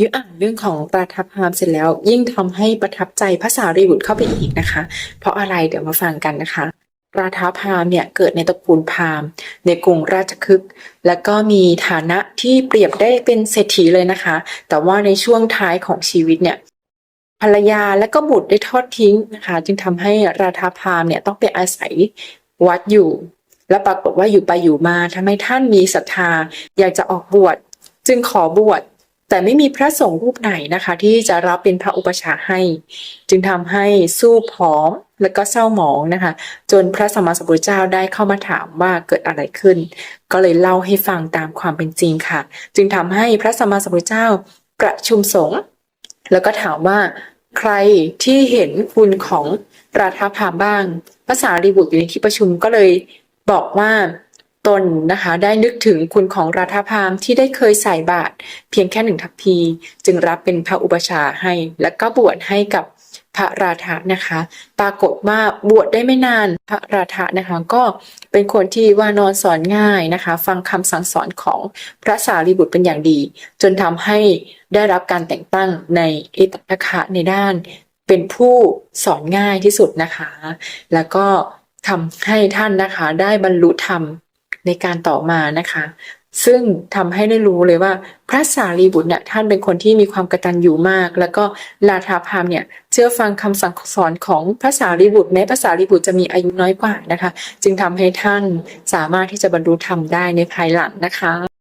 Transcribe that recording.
ยุอ่านเรื่องของราทัพพามเสร็จแล้ว ยิ่งทำให้ประทับใจพระสารีบุตรเข้าไปอีกนะคะ เพราะอะไรเดี๋ยวมาฟังกันนะคะราทัพพามเนี่ยเกิดในตระกูลพามในกรุงราชคฤห์และก็มีฐานะที่เปรียบได้เป็นเศรษฐีเลยนะคะ แต่ว่าในช่วงท้ายของชีวิตเนี่ยภรรยาและก็บุตรได้ทอดทิ้งนะคะ จึงทำให้ราธาพามเนี่ยต้องไปอาศัยวัดอยู่ และปรากฏว่าอยู่ไปอยู่มาทำให้ท่านมีศรัทธา อยากจะออกบวชจึงขอบวช แต่ไม่มีพระสงฆ์รูปไหนนะคะ ที่จะรับเป็นพระอุปชาให้ จึงทำให้สู้ผอมและก็เศร้าหมองนะคะ จนพระสัมมาสัมพุทธเจ้าได้เข้ามาถามว่าเกิดอะไรขึ้น ก็เลยเล่าให้ฟังตามความเป็นจริงค่ะ จึงทำให้พระสัมมาสัมพุทธเจ้าประชุมสงฆ์แล้วก็ถามว่าใครที่เห็นคุณของราธาพามบ้างภาษารีบุตรอยู่ในที่ประชุมก็เลยบอกว่า ตนนะคะได้นึกถึงคุณของราธาพามที่ได้เคยใส่บาตรเพียงแค่หนึ่งทัพพี จึงรับเป็นพระอุปชาให้ และก็บวชให้กับพระราธะนะคะ ปรากฏว่าบวชได้ไม่นานพระราธะนะคะก็เป็นคนที่ว่านอนสอนง่ายนะคะ ฟังคำสั่งสอนของพระสารีบุตรเป็นอย่างดี จนทำให้ได้รับการแต่งตั้งในเอตตะคะในด้าน เป็นผู้สอนง่ายที่สุดนะคะ แล้วก็ทำให้ท่านนะคะได้บรรลุธรรม ในการต่อมานะคะ ซึ่งทำให้ได้รู้เลยว่า พระสารีบุตรเนี่ยท่านเป็นคนที่มีความกระตันอยู่มาก แล้วก็ลาทาพามเนี่ยเชื่อฟังคำสั่งสอนของพระสารีบุตรแม้พระสารีบุตรจะมีอายุน้อยกว่านะคะ จึงทำให้ท่านสามารถที่จะบรรลุธรรมได้ในภายหลังนะคะ